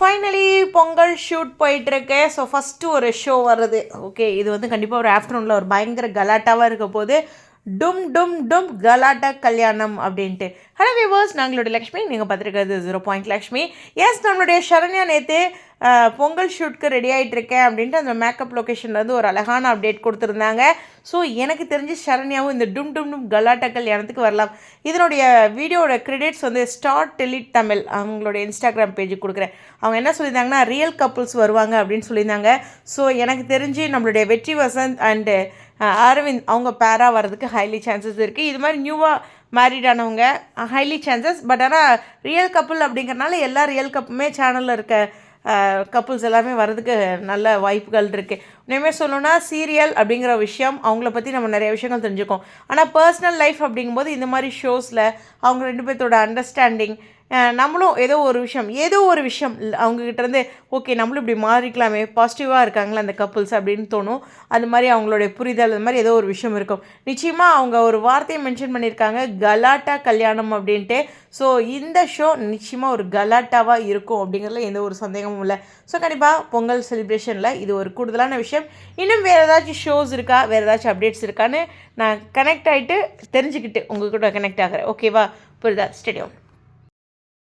Finally Pongal shoot போயிட்டுருக்கு. So first ஒரு show வருது. ஓகே இது வந்து கண்டிப்பாக ஒரு ஆஃப்டர்நூனில் ஒரு பயங்கர கலாட்டாவாக இருக்க போது டும் டும் டும் கலாட்டா கல்யாணம் அப்படின்ட்டு. ஹலோ வியூவர்ஸ் நாங்களுடைய லக்ஷ்மி. நீங்கள் பார்த்துருக்கிறது ஜீரோ பாயிண்ட் லக்ஷ்மி. எஸ் நம்மளுடைய சரண்யா நேற்று பொங்கல் ஷூட்க்கு ரெடி ஆகிட்டு இருக்கேன் அப்படின்ட்டு அந்த மேக்கப் லொக்கேஷன்லேருந்து ஒரு அழகான அப்டேட் கொடுத்துருந்தாங்க. ஸோ எனக்கு தெரிஞ்சு சரண்யாவும் இந்த டும் டும் டும் கலாட்டா கல்யாணத்துக்கு வரலாம். இதனுடைய வீடியோட கிரெடிட்ஸ் வந்து ஸ்டார் டெலிட் தமிழ் அவங்களோட இன்ஸ்டாகிராம் பேஜுக்கு கொடுக்குறேன். அவங்க என்ன சொல்லியிருந்தாங்கன்னா ரியல் கப்புள்ஸ் வருவாங்க அப்படின்னு சொல்லியிருந்தாங்க. ஸோ எனக்கு தெரிஞ்சு நம்மளுடைய வெற்றி வசந்த் அண்டு அரவிந்த் அவங்க பேராக வர்றதுக்கு ஹைலி சான்சஸ் இருக்குது இது மாதிரி நியூவாக மேரிட் ஆனவங்க ஹைலி சான்சஸ் பட் ஆனால் ரியல் கப்புள் அப்படிங்கிறனால எல்லா ரியல் கப்புமே சேனலில் இருக்க கப்புள்ஸ் எல்லாமே வர்றதுக்கு நல்ல வாய்ப்புகள் இருக்குது உண்மையுமே சொல்லணும்னா சீரியல் அப்படிங்கிற விஷயம் அவங்கள பற்றி நம்ம நிறைய விஷயங்கள் தெரிஞ்சுக்கோம். ஆனால் பர்சனல் லைஃப் அப்படிங்கும்போது இந்த மாதிரி ஷோஸில் அவங்க ரெண்டு பேர்த்தோட அண்டர்ஸ்டாண்டிங் நம்மளும் ஏதோ ஒரு விஷயம் ஏதோ ஒரு விஷயம் அவங்கக்கிட்ட இருந்து ஓகே நம்மளும் இப்படி மாறிக்கலாமே பாசிட்டிவாக இருக்காங்களா அந்த கப்புள்ஸ் அப்படின்னு தோணும். அது மாதிரி அவங்களுடைய புரிதல் அது மாதிரி ஏதோ ஒரு விஷயம் இருக்கும். நிச்சயமாக அவங்க ஒரு வார்த்தையை மென்ஷன் பண்ணியிருக்காங்க கலாட்டா கல்யாணம் அப்படின்ட்டு. ஸோ இந்த ஷோ நிச்சயமாக ஒரு கலாட்டாவாக இருக்கும் அப்படிங்கிறதுல எந்த ஒரு சந்தேகமும் இல்லை. ஸோ கண்டிப்பாக பொங்கல் செலிப்ரேஷனில் இது ஒரு கூடுதலான விஷயம். இன்னும் வேறு ஏதாச்சும் ஷோஸ் இருக்கா? வேறு ஏதாச்சும் அப்டேட்ஸ் இருக்கான்னு நான் கனெக்ட் ஆகிட்டு தெரிஞ்சுக்கிட்டு உங்கள் கூட கனெக்ட் ஆகிறேன். ஓகேவா புரிதா ஸ்டேடியம்